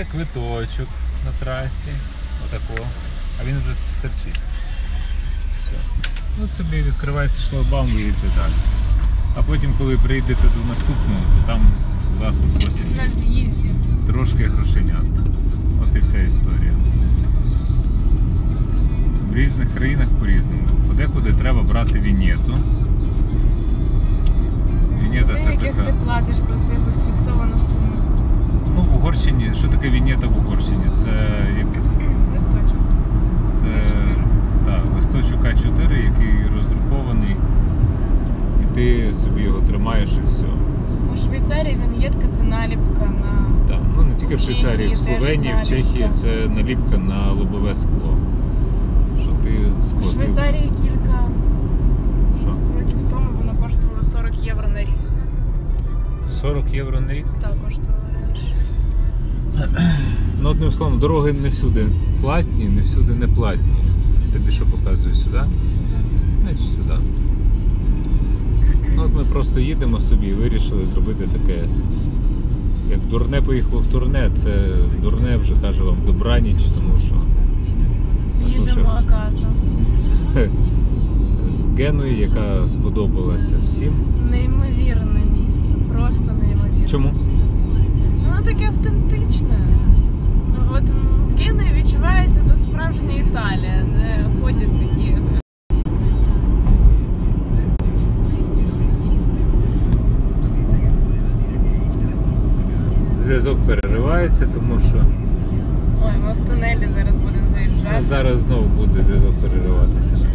Берете квиточок на трасі. Отако. А він вже стерчить. От собі відкривається шлагбаум і їдете далі. А потім, коли прийдете до наступного, то там з вас попросять На з'їзді. трошки грошенят. От і вся історія. В різних країнах по-різному. Подекуди треба брати вінєту. Вінєта це яких така. ти платиш просто якусь фіксовану суму. Ну, в Угорщині, що таке вінєта в Угорщині? Це як Листочок. Це так, листочок А4, який роздрукований, і ти собі його тримаєш і все. У Швейцарії він'єтка це наліпка на. Там, ну не тільки в Швейцарії, в Словенії, в Чехії це наліпка на лобове скло. Що ти У сплатив. Швейцарії кілька Що? років тому воно коштувало 40 євро на рік. 40 євро на рік? Так, коштувало. Ну, одним словом, дороги не всюди платні, не всюди не платні. Тобі що показує сюди? Значить сюди. Ну, от ми просто їдемо собі і вирішили зробити таке. Як дурне поїхало в турне, це дурне вже каже вам добраніч, тому що Їдемо? Акаса. з Генуї, яка сподобалася всім. Неймовірне місто. Просто неймовірне. Чому? Воно таке автентичне. От в Генуї відчувається та справжня Італія, де ходять такі. Зв'язок переривається, тому що Ой, ми в тунелі зараз будемо заїжджати. зараз знову буде зв'язок перериватися.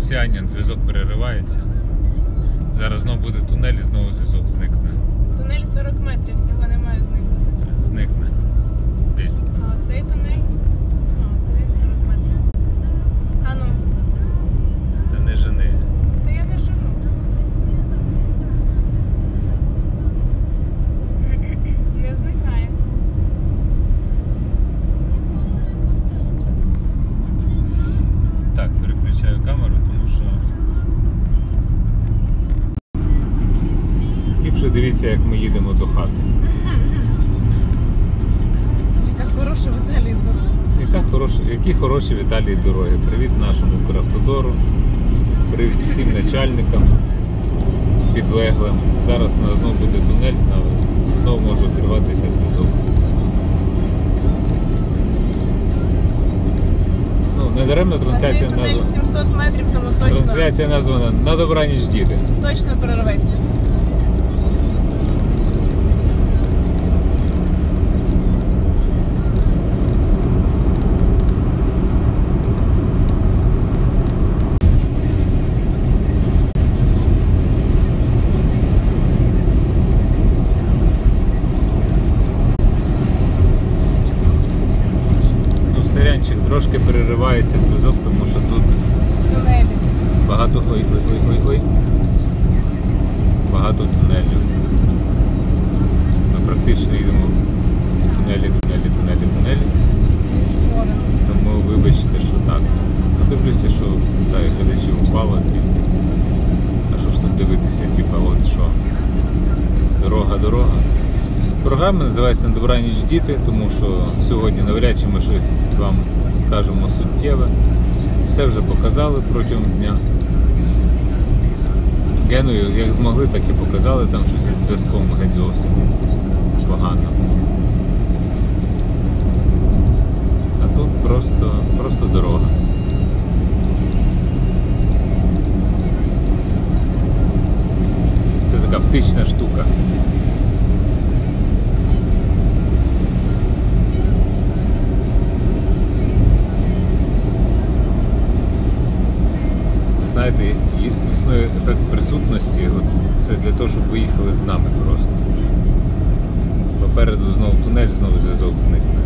Фільмі Марсіанін, зв'язок переривається. Зараз знову буде тунель і знову зв'язок зникне. Тунель 40 метрів, всього немає зникнути. Зникне. Хороші дороги. Привіт нашому Укравтодору. Привіт всім начальникам підлеглим. Зараз у нас знову буде тунель, знову, може обірватися зв'язок. Ну, не даремно трансляція названа. 700 метрів, тому точно, Трансляція названа на добраніч діти. точно перерветься. Ну, Дивлюся, що глядачів упало. і- А що ж тут дивитися? Типа, от що? Дорога, дорога. Програма називається «На добра ніч діти, тому що сьогодні навряд чи ми щось вам скажемо суттєве. Все вже показали протягом дня. Геною, як змогли, так і показали, там щось зі зв'язком геть погано. А тут просто, просто дорога. Така втична штука. Знаєте, існує ефект присутності. От це для того, щоб ви їхали з нами просто. Попереду знову тунель, знову зв'язок зникне.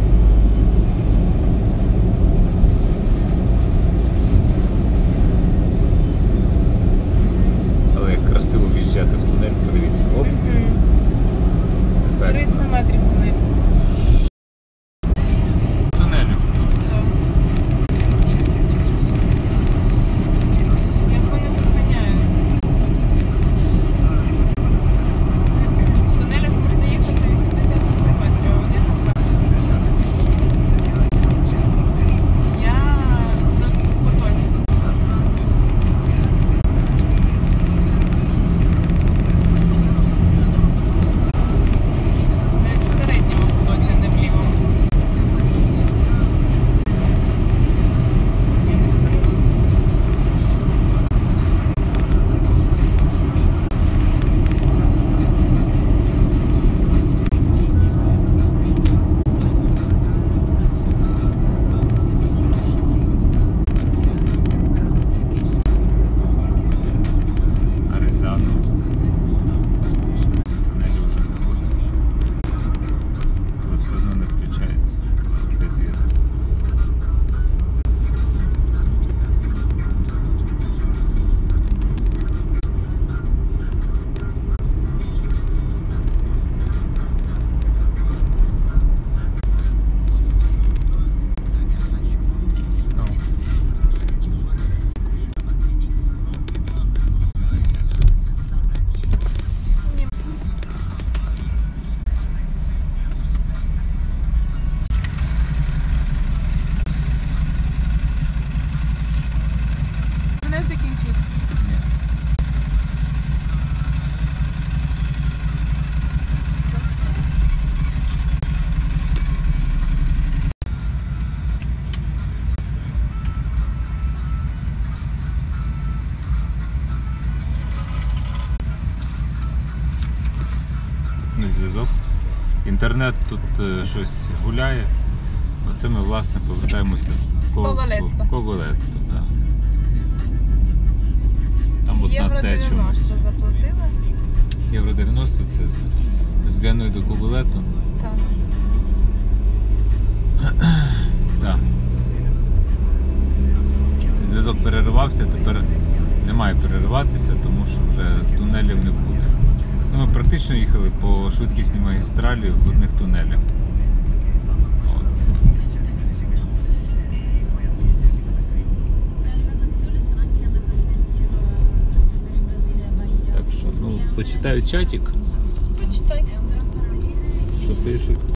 Інтернет тут е, щось гуляє. Оце ми власне повертаємося в Ко- Коголетто. Коголетто, так. Там одна Євро теча. 90 заплатила. Євро 90 це з, з Геною до Коголету. Так. Так. Зв'язок переривався, тепер не має перериватися, тому що вже тунелів не буде. Ну, їхали по швидкісній магістралі в одних тунелях. Так що, ну, почитаю чатик, Почитай. Що пишуть.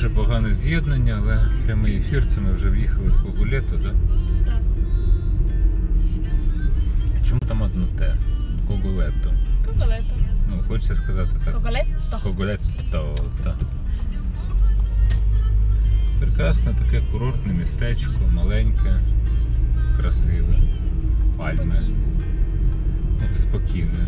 Пише погане з'єднання, але прямий ефір це ми вже в'їхали в так? coração. Чому там одно те? Коголетто. Коголетто. Ну, хочеться сказати так. Коголетто. Коголетто, так. Прекрасне таке курортне містечко, маленьке, красиве, пальми, ну, спокійне.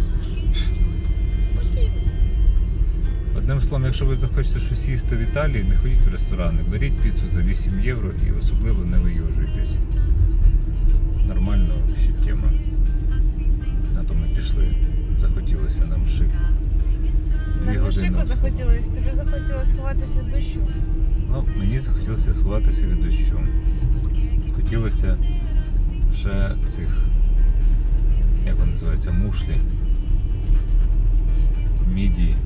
Одним словом, якщо ви захочете щось їсти в Італії, не ходіть в ресторани, беріть піцу за 8 євро і особливо не вийожуйтесь. Нормально ще тема. На то ми пішли. Захотілося нам шик. Нам 90. захотілося, тобі захотілося ховатися від дощу. Ну, мені захотілося сховатися від дощу. Хотілося ще цих, як вони називаються, мушлі. Мідії.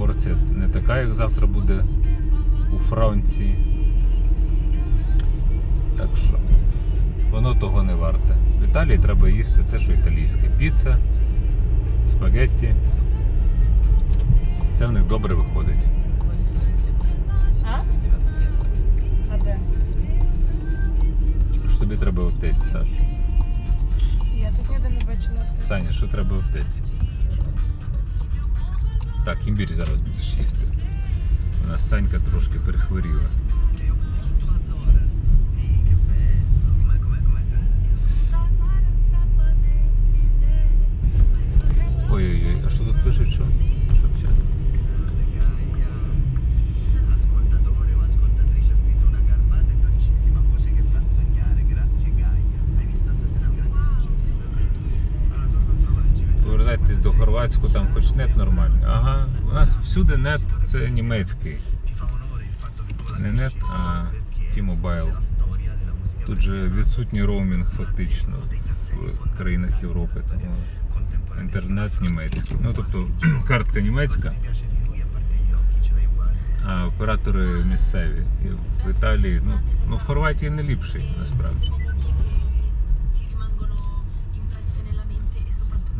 Порція не така, як завтра буде у Франції. Так що воно того не варте. В Італії треба їсти те, що італійське. Піца, спагетті. Це в них добре виходить. А? А де? Що тобі треба в аптеці, Саш? Я тут ніде не бачила. Саня, що треба в аптеці? Так, імбір зараз будеш їсти. У нас Санька трошки перехворіла. Ой-ой-ой, а що тут пишуть, що? Це німецький. Не нет, а T-Mobile. Тут же відсутній роумінг фактично в країнах Європи, тому інтернет німецький. Ну тобто картка німецька, а оператори місцеві. І в Італії, ну, ну в Хорватії не ліпший насправді.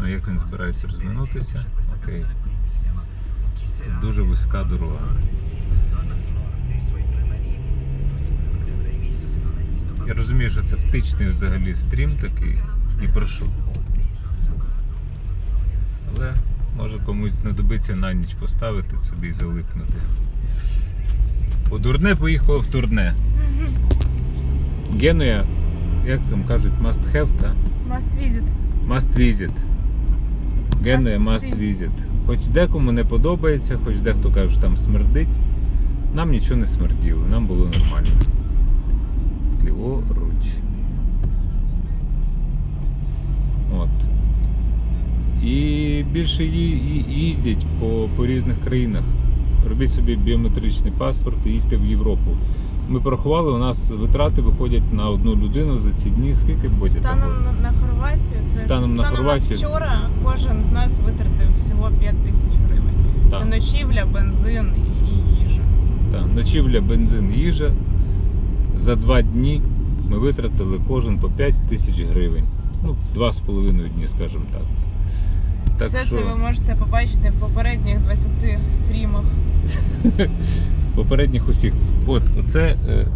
Ну як він збирається розминутися? Окей. Дуже вузька дорога. Я розумію, що це втичний взагалі стрім такий і про що. Але може комусь знадобиться на ніч поставити собі і залипнути. У дурне поїхало в турне. Генуя, як там кажуть, must have, та? Must visit. Must visit. Генуя must visit. Хоч декому не подобається, хоч дехто каже, що там смердить. Нам нічого не смерділо, нам було нормально. Ліворуч. От. І більше їздять по, по різних країнах. Робіть собі біометричний паспорт і їдьте в Європу. Ми порахували, у нас витрати виходять на одну людину за ці дні. Скільки буде? Станом на, на Хорватію, це Станом на Хорватію. вчора кожен з нас витратив всього 5 тисяч гривень. Так. Це ночівля, бензин і, і їжа. Так, ночівля, бензин, їжа. За два дні ми витратили кожен по 5 тисяч гривень. Ну, два з половиною дні, скажімо так. Так Все що це ви можете побачити в попередніх 20 стрімах. попередніх усіх. От, оце е,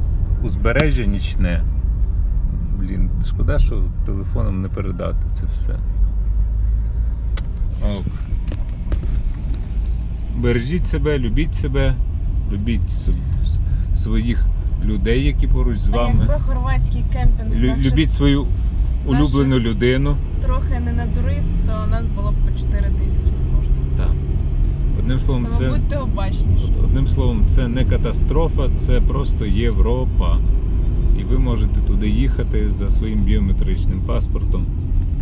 узбережжя нічне. Блін, шкода, що телефоном не передати це все. Ок. Бережіть себе, любіть себе, любіть с- своїх людей, які поруч з вами. якби хорватський кемпінг Лю- наш Любіть свою улюблену людину. трохи не надурив, то у нас було б по 4 тисячі. Одним словом, Тому це. будьте обачніші. Одним словом, це не катастрофа, це просто Європа. І ви можете туди їхати за своїм біометричним паспортом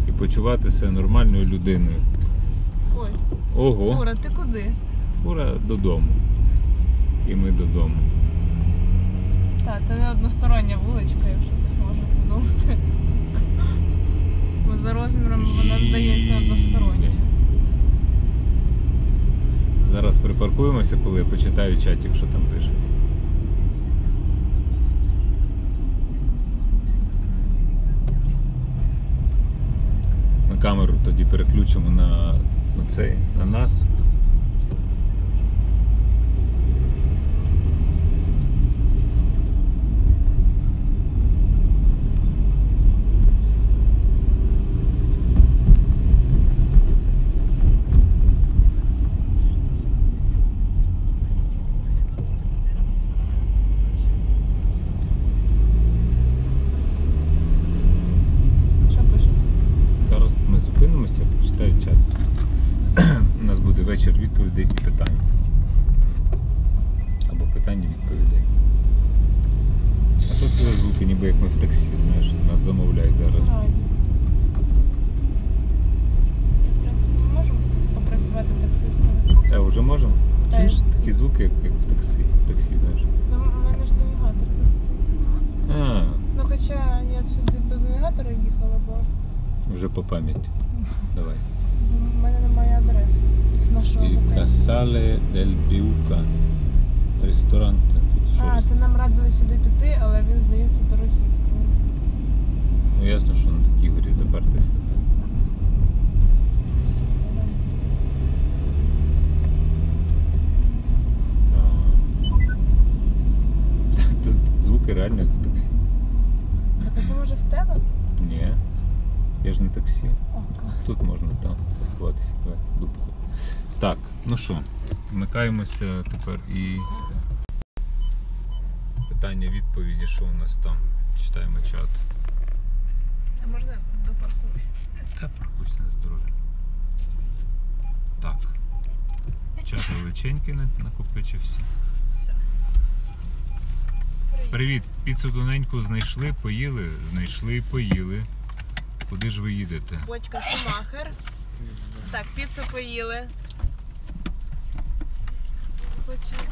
і почуватися нормальною людиною. Ой, Ого, Фура, ти куди? фура додому. І ми додому. Так, це не одностороння вуличка, якщо так можна подумати. Бо за розміром вона здається односторонньою. Зараз припаркуємося, коли я почитаю чатик, що там пише. Ми камеру тоді переключимо на, на цей, на нас. Що пише? Зараз ми зупинимося, почитаю чат. У нас буде вечір відповідей і питань. Або питань і відповідей. А то це за звуки, ніби як ми в таксі, знаєш, нас замовляють зараз. Це радіо. Я прац- Можемо попрацювати таксистом? Звуки, як, як в таксі. В таксі, знаєш. Ну, у мене ж навігатор не. А, Ну хоча я сюди без навігатора їхала, бо вже по пам'яті. Давай. в мене немає адреси нашого І готелю. Biuca. Ресторант. Тут що? А, ресторан? це нам радили сюди піти, але він здається дорогий. тому Ну ясно, що на такій горі запертися. ось сюди, да. Так. Тут звуки реально як в таксі. Так, а це може в тебе? Ні. Я ж не таксі. О, клас. Тут можна там дубку. Так, ну що, вмикаємося тепер і питання відповіді, що у нас там. Читаємо чат. А можна допаркуюсь? Та паркуйся на здоров'я. Так. Чат величенький на- накопичився. Привіт, піцу тоненьку знайшли, поїли, знайшли і поїли. Куди ж ви їдете? Бочка Шумахер. Так, піцу поїли. Хочу.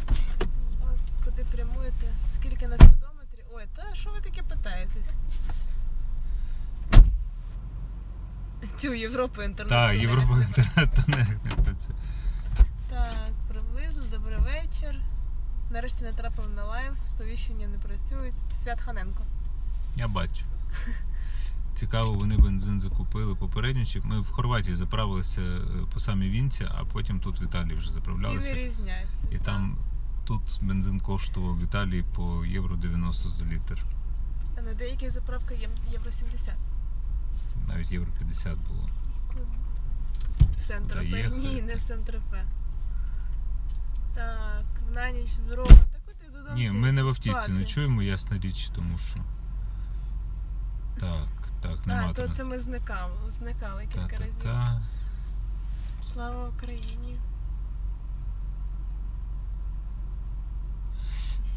Куди прямуєте? Скільки на спідометрі? Ой, та що ви таке питаєтесь? Цю Європу інтернет. Так, Європа інтернет не працює. Так, приблизно, добрий вечір. Нарешті натрапив на лайв, сповіщення не працюють. Свят Ханенко. Я бачу. Цікаво, вони бензин закупили попередньо. чи Ми в Хорватії заправилися е, по самій Вінці, а потім тут в Італії вже Ціни різняться. І так. там тут бензин коштував в Італії по євро 90 за літр. А на деяких заправках є євро 70. Навіть євро 50 було. В. Доїхати. Ні, не в Сентропе. Так, на ніч дорога. Так от я додому. Ні, ми не в автівці не чуємо, ясна річ, тому що. Так, так, нема А, то це ми зникали, зникали кілька та, разів. Слава Україні.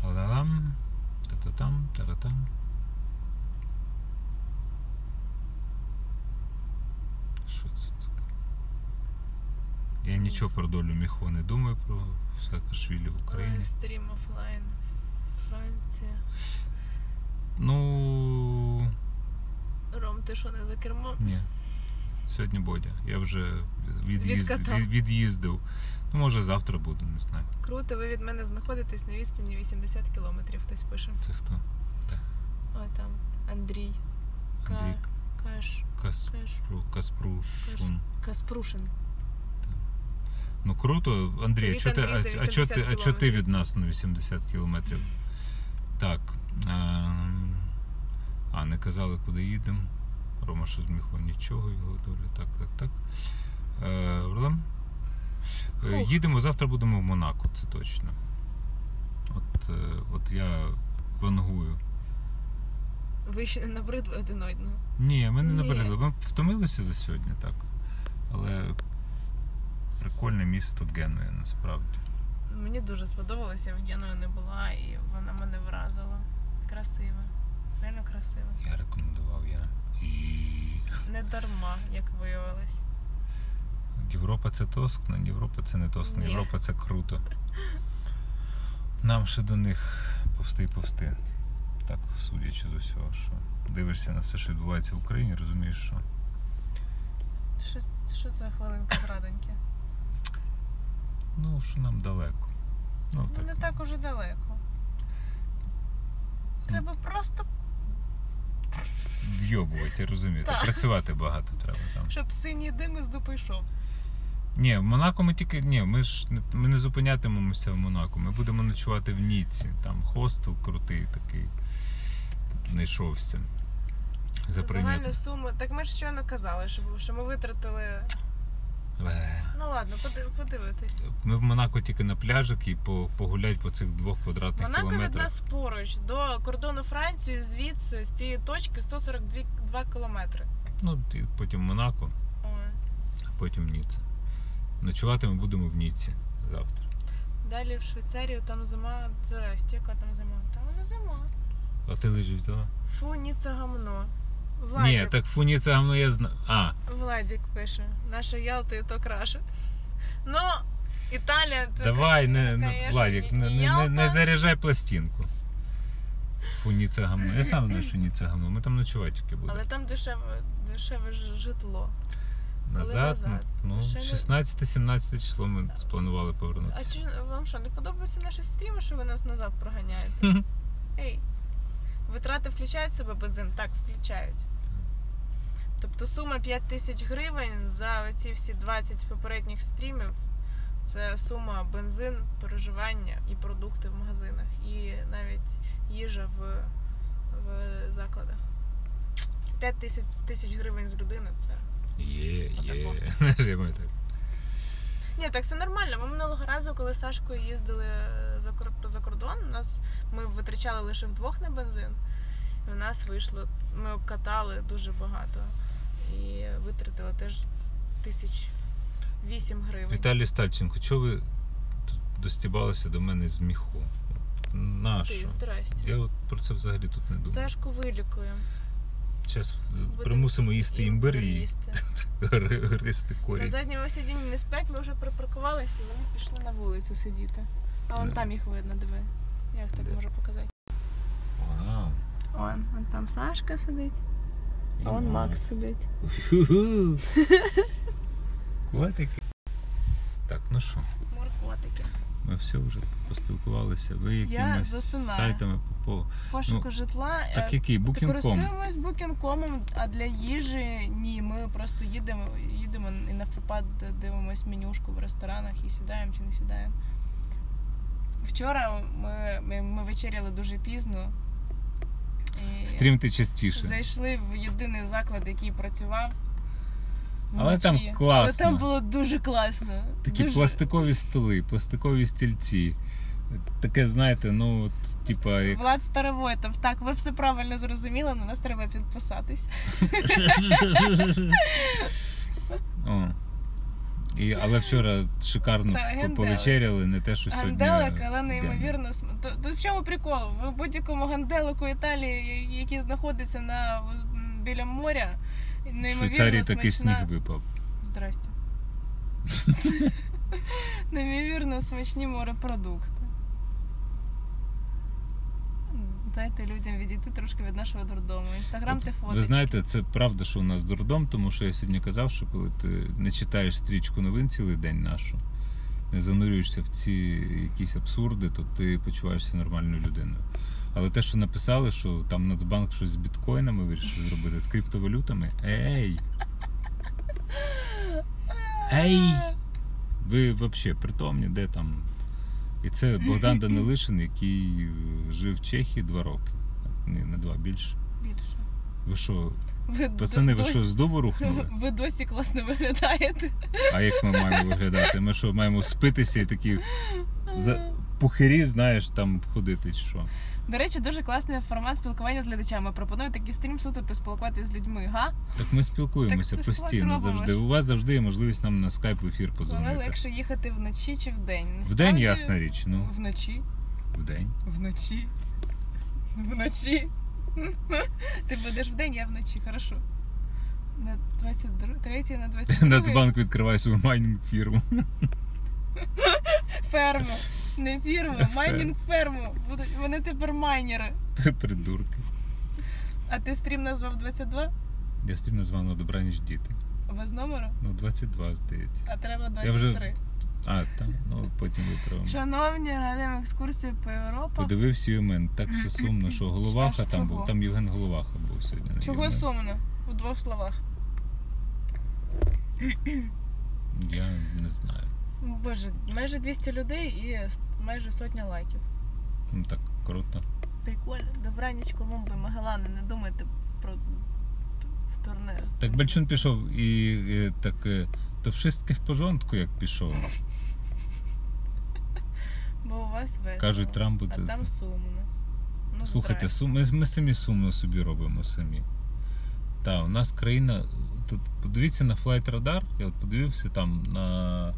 Та-да-дам, та-та-там, та-та-там. Що це таке? Я нічого про долю Міхо не думаю про Саакашвілі в Україні. Лайвстрім офлайн. Франція. Ну Ром, ти що не за кермом? ні. Сьогодні Бодя. Я вже від'їзд, Відкатав. від- від'їздив. Ну, може завтра буду, не знаю. Круто, ви від мене знаходитесь на відстані 80 кілометрів, хтось пише. Це хто? О, там Андрій. Андрій Каш... Каспру, Каспрушун. Каспрушин. Ну круто, Андрій, а Привіт, ти, Андрій, за а, а, ти, 80 а ти від нас на 80 кілометрів? Так. ем, А, не казали, куди їдемо. Рома що зміхав нічого, його доля. Так, так, так. Е, Орлем? Е, Фух. Їдемо, завтра будемо в Монако, це точно. От, е, от я вангую. Ви ще не набридли один одного. Ні, ми не Ні. набрали. Ми втомилися за сьогодні, так. Але прикольне місто Генуя насправді. Мені дуже сподобалося, я в Геною не була і вона мене вразила. Красива. Реально красива. Я рекомендував я. Не дарма, як виявилось. Європа це Тоскна, Європа це не Тоскна, Ні. Європа це круто. Нам ще до них повсти повсти. Так, судячи з усього, що дивишся на все, що відбувається в Україні, розумієш, що Що, що це хвилинка зрадоньки? Ну, що нам далеко. Ну, Ну не так уже далеко. Треба просто, вйобувати, розумієте. Так. Працювати багато треба там. щоб синій дим із дупи йшов. Ні, в Монако ми тільки. Ні, ми ж не, ми не зупинятимемося в Монако. Ми будемо ночувати в Ніці. Там хостел крутий такий. Знайшовся. За Загальну прийнятну. суму. Так ми ж щойно казали, що, що ми витратили. Ну ладно, подив, подивитись. Ми в Монако тільки на пляжик і по, погулять по цих двох квадратних Монако від нас поруч до кордону Франції, звідси, з тієї точки 142 кілометри. Ну, потім Монако, а потім Ніцца. Ночувати ми будемо в Ніці завтра. Далі в Швейцарію там зима. Здрасте, яка там зима? Там не зима. А ти лижі взяла? Фу, Ніцца гамно. Владик, Ні, так фу, Ніцца гавно я знаю. А, Владик пише. Наша Ялта і то краше. Ну, Італія, це Давай, не, не, Владик, не, не, не, не заряджай пластинку. Фу, ні це гамно. Я сам знаю, що ні це гамно. Ми там ночувати тільки будемо. Але там дешеве, дешеве ж- житло. Назад, назад? ну, Ще не- 16-17 число ми спланували А чи вам що, не подобаються наші стріми, що ви нас назад проганяєте? Ей, витрати включають в себе бензин? Так, включають. Тобто сума 5 тисяч гривень за ці всі 20 попередніх стрімів. Це сума бензин, переживання і продукти в магазинах, і навіть їжа в, в закладах. 5 тисяч, тисяч гривень з людини це. Є, є. Ні, так це нормально. Ми минулого разу, коли з Сашкою їздили за, кор- за кордон, у нас ми витрачали лише вдвох на бензин. І у нас вийшло, ми обкатали дуже багато. І витратили теж тисяч вісім гривень. Віталій Стальченко, чого ви тут достібалися до мене з міху? Ти, здрасте. Я от про це взагалі тут не думаю. Сашку вилікуємо. Зараз примусимо їсти імбир і їсти. гристи На корінь. задньому сидінні не сплять, ми вже припаркувалися і вони пішли на вулицю сидіти. А вон там їх видно, диви. Як так Де? можу показати? Вау. Он, вон там Сашка сидить, а он Макс сидить. Котики. Так, ну що, Моркотики. ми все вже поспілкувалися. Ви засинаю. сайтами по Пошуку Ну, житла. е, так який? Та Booking.com. користуємось букінкомом, а для їжі ні. Ми просто їдемо, їдемо і навприпад дивимось менюшку в ресторанах і сідаємо чи не сідаємо. Вчора ми, ми, ми вечеряли дуже пізно. І Стрімти частіше. Зайшли в єдиний заклад, який працював. Але там класно. Але там було дуже класно. Такі дуже... пластикові столи, пластикові стільці. Таке, знаєте, ну, от, типа, як Влад Старовойтов. Так, ви все правильно зрозуміли, на нас треба підписатись. О. І, але вчора шикарно Та, генделик. повечеряли, не те, що сьогодні. Ганделик, але неймовірно То, то в чому прикол? В будь-якому ганделику Італії, який знаходиться на біля моря, В неймовірно Швейцарії такий смачна... сніг випав. Здрасте. неймовірно смачні морепродукти. Дайте людям відійти трошки від нашого дурдому. Інстаграм От ти фоточки. Ви знаєте, це правда, що у нас дурдом, тому що я сьогодні казав, що коли ти не читаєш стрічку новин цілий день нашу, не занурюєшся в ці якісь абсурди, то ти почуваєшся нормальною людиною. Але те, що написали, що там Нацбанк щось з біткоїнами вирішив зробити, з криптовалютами, ей! Ей! Ви взагалі притомні, де там? І це Богдан Данилишин, який е, жив в Чехії два роки. Ні, не два, більше. Більше. Ви що, Ви пацани, ви досі- що з дубу рухнули? Ви досі класно виглядаєте. А як ми маємо виглядати? Ми що, маємо спитися і такі за пухирі, знаєш, там ходити чи що? До речі, дуже класний формат спілкування з глядачами. Пропоную такий стрім суто поспілкуватися з людьми. Га? Так ми спілкуємося Так це ж постійно робимо завжди. ж. У вас завжди є можливість нам на скайп в ефір Коли подзвонити. легше їхати вночі чи вдень? В Насправді, день, ясна річ, ну, Вночі. в день. Вночі. Вночі. Ти будеш вдень, я вночі, хорошо. На 22, 3 на 22. Нацбанк відкриває свою майнінг фірму. Ферму. Не фірму, майнінг ферму. Будуть- Вони тепер майнери. Придурки. А ти стрім назвав 22? Я стрім назвав на добраніч діти. Без номеру? Ну, 22, здається. А треба 23. Я вже- А, там, ну потім виправимо. Шановні, радимо екскурсію по Європах. Подивився Юмен, так все сумно, що Головаха там був. Там Євген Головаха був сьогодні. Чого сумно? У двох словах. Я не знаю. Боже, майже 200 людей і майже сотня лайків. Ну так круто. Прикольно. Добраніч, Колумби, Магелани, не думайте про в турне. Так Бельчун пішов і е, так е, то wszystkie в порządku, як пішов. Бо у вас весело. Кажуть, Трамп буде. А там сумно. Ну, Слухайте, сум... ми, ми самі сумно собі робимо самі. Та, у нас країна. Тут подивіться на Flight Radar, я от подивився там на,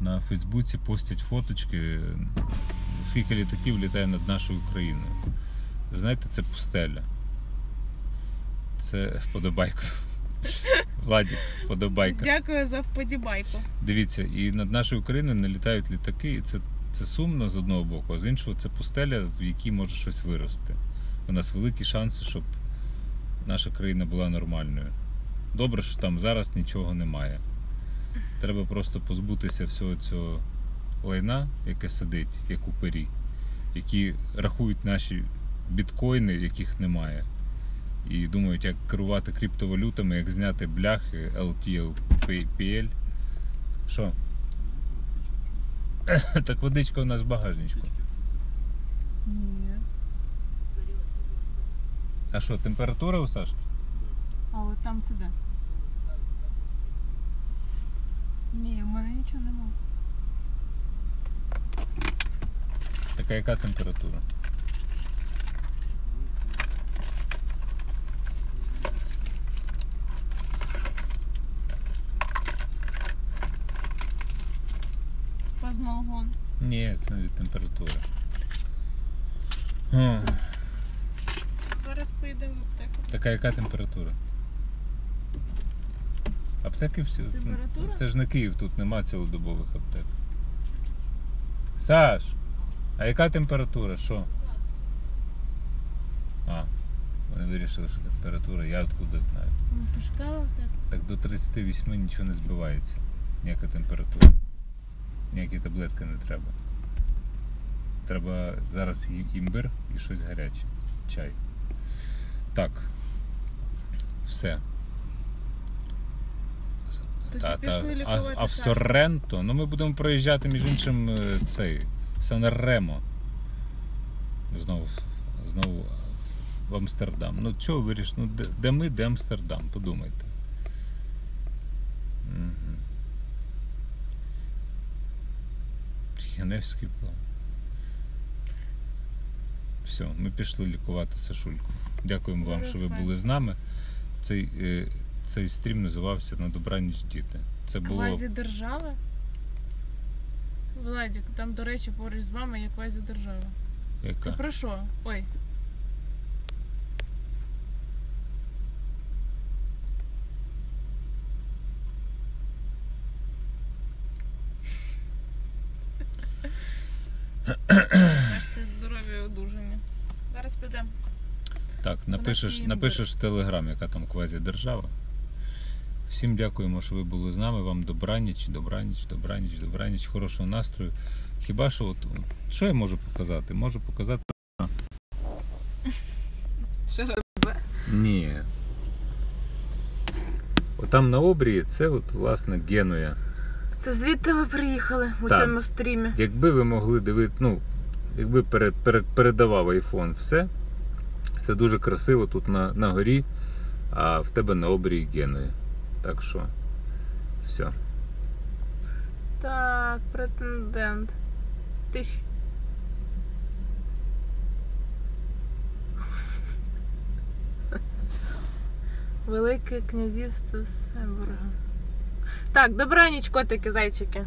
на Фейсбуці постять фоточки, скільки літаків літає над нашою країною. Знаєте, це пустеля. Це вподобайку. Владі, подобайка. Дякую за вподібайку. Дивіться, і над нашою Україною не літають літаки, і це, це сумно з одного боку, а з іншого це пустеля, в якій може щось вирости. У нас великі шанси, щоб наша країна була нормальною. Добре, що там зараз нічого немає. Треба просто позбутися всього цього лайна, яке сидить, як у пері, які рахують наші біткоїни, яких немає. І думають, як керувати криптовалютами, як зняти бляхи LTLPL. Що? Так водичка у нас в багажничку. Ні. А що, температура у Сашки? А от там це де? Ні, в мене нічого немає. Така яка температура? Спазмолгон. Ні, це не від температури. Ах, Зараз поїдемо в аптеку. Така яка температура? Аптеки всі. Температура? Це ж не Київ, тут нема цілодобових аптек. Саш, а яка температура? Що? А, вони вирішили, що температура, я откуда знаю. Ну, пішка в аптеку. Так до 38 нічого не збивається. Ніяка температура. Ніякі таблетки не треба. Треба зараз імбир і щось гаряче. Чай. Так. Все. Тоді пішли а, лікувати а в Сашу. Сорренто, ну ми будемо проїжджати між іншим е, цей Санремо. Знову, знову в Амстердам. Ну чого вирішили? Ну, де, де ми, де Амстердам? Подумайте. Яневський план. Все, ми пішли лікувати Сашульку. Дякуємо вам, що ви були з нами. Цей, е, цей стрім називався На добраніч діти. Це було. Квазі держава? Владик, там, до речі, поруч з вами є квазі держава. Ти про що? Ой. Здоров'я одужання. Зараз підемо. Так, напишеш, напишеш в Телеграм, яка там квазі держава. Всім дякуємо, що ви були з нами. Вам добраніч, добраніч, добраніч, добраніч, хорошого настрою. Хіба що от, от, що я можу показати? Можу показати. Що робить? Ні. Отам на обрії це от, власне Генуя. Це звідти ви приїхали у Так. цьому стрімі. Якби ви могли дивити, ну, якби перед, перед, передавав iPhone все, це дуже красиво тут на, на горі, а в тебе на обрії Генуя. Так що, все. Так, претендент. Тиш. Велике князівство Сембурга. Так, добраніч, котики, зайчики.